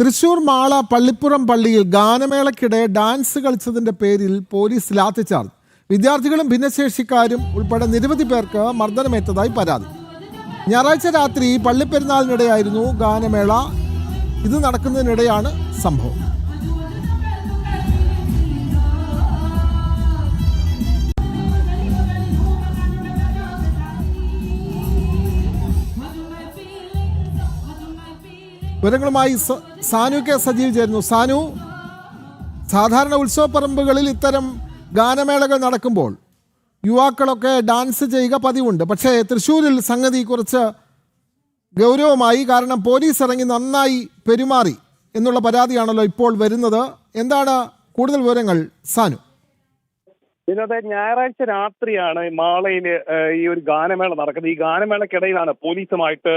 തൃശൂർ മാള പള്ളിപ്പുറം പള്ളിയിൽ ഗാനമേളയ്ക്കിടെ ഡാൻസ് കളിച്ചതിന്റെ പേരിൽ പോലീസ് ലാത്തിച്ചാർജ് വിദ്യാർത്ഥികളും ഭിന്നശേഷിക്കാരും ഉൾപ്പെടെ നിരവധി പേർക്ക് മർദ്ദനമേറ്റതായി പരാതി. ഞായറാഴ്ച രാത്രി പള്ളിപ്പെരുന്നാളിനിടെയായിരുന്നു ഗാനമേള. ഇത് നടക്കുന്നതിനിടെയാണ് സംഭവം. വിവരങ്ങളുമായി സാനു കെ സജീവ് ചേരുന്നു. സാനു സാധാരണ ഉത്സവപ്പറമ്പുകളിൽ ഇത്തരം ഗാനമേളകൾ നടക്കുമ്പോൾ യുവാക്കളൊക്കെ ഡാൻസ് ചെയ്യുക പതിവുണ്ട്. പക്ഷേ തൃശ്ശൂരിൽ സംഗതി കുറച്ച് ഗൗരവമായി. കാരണം പോലീസ് ഇറങ്ങി നന്നായി പെരുമാറി എന്നുള്ള പരാതിയാണല്ലോ ഇപ്പോൾ വരുന്നത്. എന്താണ് കൂടുതൽ വിവരങ്ങൾ സാനു? ഇന്നത്തെ ഞായറാഴ്ച രാത്രിയാണ് മാളയിൽ ഈ ഒരു ഗാനമേള നടക്കുന്നത്. ഈ ഗാനമേളക്കിടയിലാണ് പോലീസുമായിട്ട്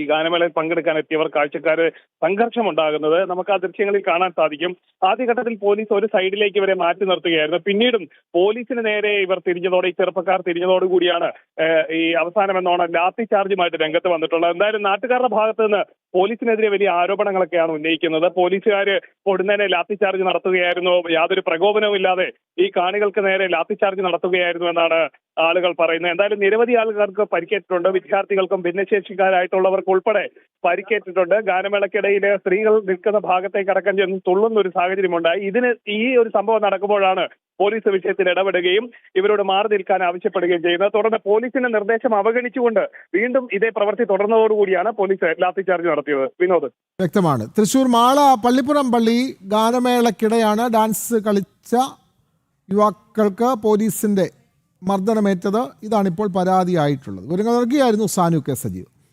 ഈ ഗാനമേളയിൽ പങ്കെടുക്കാൻ എത്തിയവർ കാഴ്ചക്കാര് സംഘർഷമുണ്ടാകുന്നത്. നമുക്ക് ആ ദൃശ്യങ്ങളിൽ കാണാൻ സാധിക്കും. ആദ്യഘട്ടത്തിൽ പോലീസ് ഒരു സൈഡിലേക്ക് ഇവരെ മാറ്റി നിർത്തുകയായിരുന്നു. പിന്നീടും പോലീസിന് നേരെ ഇവർ തിരിഞ്ഞതോടെ ഈ ചെറുപ്പക്കാർ തിരിഞ്ഞതോടുകൂടിയാണ് കൂടിയാണ് ഈ അവസാനം എന്നോണം ലാത്തി ചാർജുമായിട്ട് രംഗത്ത് വന്നിട്ടുള്ളത്. എന്തായാലും നാട്ടുകാരുടെ ഭാഗത്ത് നിന്ന് പോലീസിനെതിരെ വലിയ ആരോപണങ്ങളൊക്കെയാണ് ഉന്നയിക്കുന്നത്. പോലീസുകാർ പൊടുന്നതിനെ ലാത്തി ചാർജ് നടത്തുകയായിരുന്നു. യാതൊരു പ്രകോപനവും ഇല്ലാതെ ഈ കാണികൾക്ക് നേരെ ലാത്തി ചാർജ് നടത്തുകയായിരുന്നു എന്നാണ് ആളുകൾ പറയുന്നത്. എന്തായാലും നിരവധി ആളുകൾക്ക് പരിക്കേറ്റിട്ടുണ്ട്. വിദ്യാർത്ഥികൾക്കും ഭിന്നശേഷിക്കാരായിട്ടുള്ളവർക്ക് ഉൾപ്പെടെ പരിക്കേറ്റിട്ടുണ്ട്. ഗാനമേളക്കിടയിൽ സ്ത്രീകൾ നിൽക്കുന്ന ഭാഗത്തേക്ക് അടക്കം ചെന്ന് തുള്ളുന്ന ഒരു സാഹചര്യമുണ്ടായി ഇതിന് ഈ ഒരു സംഭവം നടക്കുമ്പോഴാണ് പോലീസ് വിഷയത്തിൽ ഇടപെടുകയും ഇവരോട് മാറി നിൽക്കാൻ ആവശ്യപ്പെടുകയും ചെയ്യുന്നത്. തുടർന്ന് പോലീസിന്റെ നിർദ്ദേശം അവഗണിച്ചുകൊണ്ട് വീണ്ടും ഇതേ പ്രവൃത്തി തുടർന്നതോടുകൂടിയാണ് പോലീസ് ലാത്തി ചാർജ് നടത്തിയത്. വിനോദ്. വ്യക്തമാണ്. തൃശൂർ മാള പള്ളിപ്പുറം പള്ളി ഗാനമേളക്കിടെയാണ് ഡാൻസ് കളിച്ച യുവാക്കൾക്ക് പോലീസിന്റെ മർദ്ദനമേറ്റത് ഇതാണിപ്പോൾ പരാതിയായിട്ടുള്ളത്. വിവരങ്ങൾ നൽകിയായിരുന്നു സാനു കെ സജീവ്.